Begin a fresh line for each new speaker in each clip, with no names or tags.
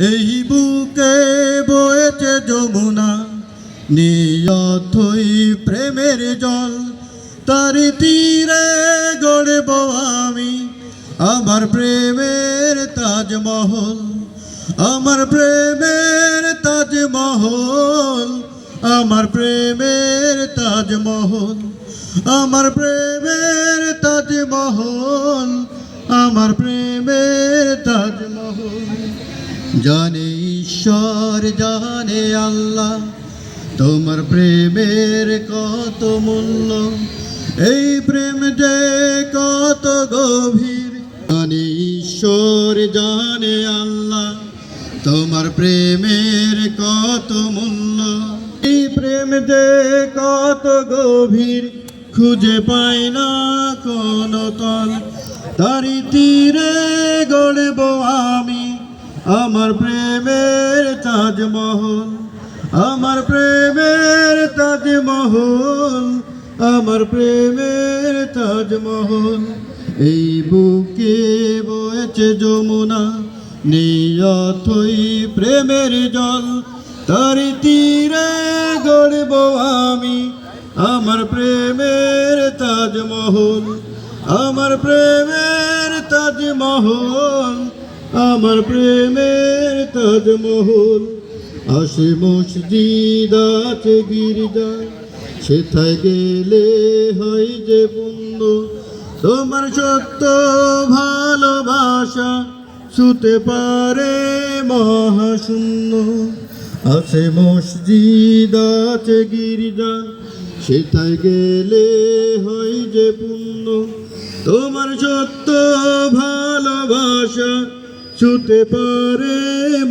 এই বুকে বয়েছে যমুনা নিয়থই প্রেমের জল। তার তীরে গড়ব আমি, আমার প্রেমের তাজমহল, আমার প্রেমের তাজমহল, আমার প্রেমের তাজমহল, আমার প্রেমের তাজমহল, আমার প্রেমের তাজমহল। জানে ঈশ্বর, জানে আল্লাহ। তোমার প্রেমের কত মূল্য, এই প্রেম যে কত গভীর। জানে ঈশ্বর, জানে আল্লাহ, তোমার প্রেমের কত মূল্য। এই প্রেম যে কত গভীর, খুঁজে পাই না কোন তল। তারি তীরে আমি আমার প্রেমের তাজমহল, আমার প্রেমের তাজমহল, আমার প্রেমের তাজমহল। এই বুকে বয়েছে যমুনা নিয়থই প্রেমের জল। তার তীরে গড়ব আমি আমার প্রেমের তাজমহল, আমার প্রেমের তাজমহল। আমার প্রেমের তাজমহল, আসে মসজিদ, আছে গির্জা, সেথায় গেলে হয় যে পুণ্য। তোমার সত্য ভালোবাসা শুতে পারে মহাশূন্য। আছে মসজিদ, আছে গির্জা, সেথায় গেলে হয় যে পুণ্য। তোমার সত্য ভালোবাসা শুতে পারে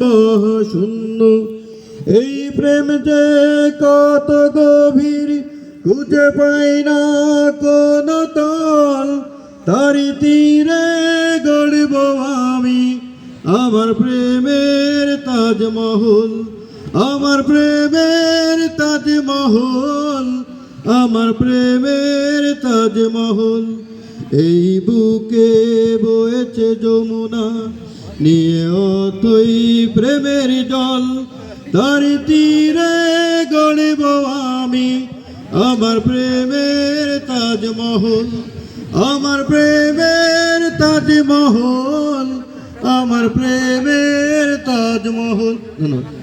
মহাশূন্য। এই প্রেম যে কত গভীর, খুঁজে পাই না কোন তল। তারি তীরে গড়ব আমি, আমার প্রেমের তাজমহল। আমার প্রেমের তাজমহল, আমার প্রেমের তাজমহল। এই বুকে বয়েছে যমুনা নিয়ে তুই প্রেমের জল, তার তীরে গড়ব আমি। আমার প্রেমের তাজমহল, আমার প্রেমের তাজমহল, আমার প্রেমের তাজমহল। ধন্যবাদ।